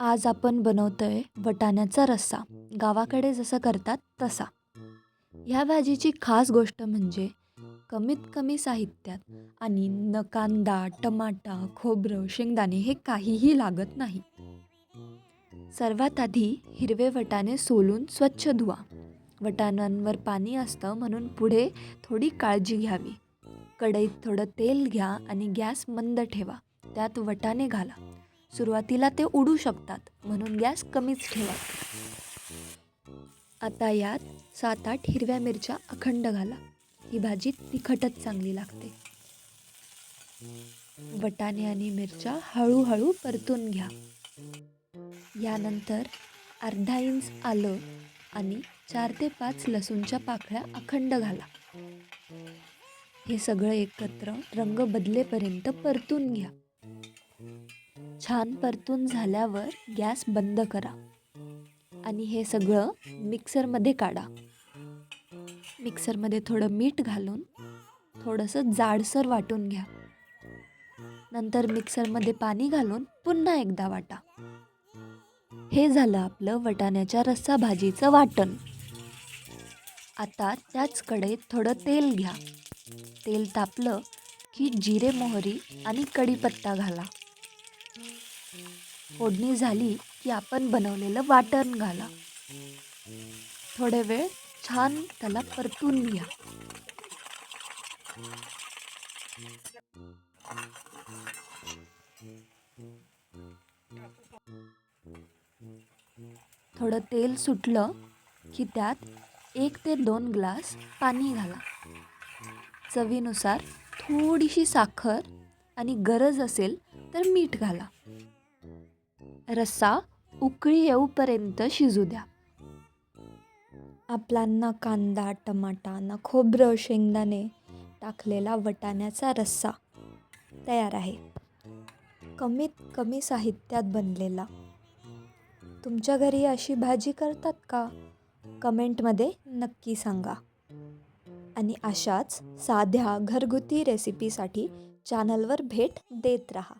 आज आपण बनवतोय वटाण्याचा रस्सा. गावाकडे जसं करतात तसा. ह्या भाजीची खास गोष्ट म्हणजे कमीत कमी साहित्यात आणि न कांदा टमाटा खोबरं शेंगदाणे हे काहीही लागत नाही. सर्वात आधी हिरवे वटाणे सोलून स्वच्छ धुवा. वटाण्यांवर पाणी असतं म्हणून पुढे थोडी काळजी घ्यावी. कढईत थोडं तेल घ्या आणि गॅस मंद ठेवा. त्यात वटाणे घाला. सुरुवातीला ते उडू शकतात. म्हणून गॅस कमीच ठेवा. आता यात सात आठ हिरव्या मिरच्या अखंड घाला. ही भाजी तिखटच चांगली लागते. वटाणे आणि मिरच्या हळूहळू परतून घ्या. यानंतर अर्धा इंच आलं आणि चार ते पाच लसूणच्या पाकळ्या अखंड घाला. हे सगळं एकत्र रंग बदलेपर्यंत परतून घ्या. छान परतून झाल्यावर गॅस बंद करा. आणि हे सगळं मिक्सरमध्ये काढा. मिक्सरमध्ये थोडं मीठ घालून थोडंसं जाडसर वाटून घ्या. नंतर मिक्सरमध्ये पाणी घालून पुन्हा एकदा वाटा. हे झालं आपलं वटाण्याच्या रस्सा भाजीचं वाटण. आता त्याच कढईत थोडं तेल घ्या. तेल तापलं की जिरे मोहरी आणि कढीपत्ता घाला. फोडणी झाली की आपण बनवलेलं वाटण घाला. थोडे वेळ छान त्याला परतून घ्या. थोडं तेल सुटलं की त्यात एक ते दोन ग्लास पाणी घाला. चवीनुसार थोडीशी साखर आणि गरज असेल तर मीठ घाला. रस्सा उकळी येऊपर्यंत शिजू द्या. आपला ना कांदा टमाटा ना खोबरं शेंगदाणे टाकलेला वटाण्याचा रस्सा तयार आहे. कमीत कमी साहित्यात बनलेला. तुमच्या घरी अशी भाजी करतात का? कमेंटमध्ये नक्की सांगा. आणि अशाच साध्या घरगुती रेसिपीसाठी चॅनलवर भेट देत राहा.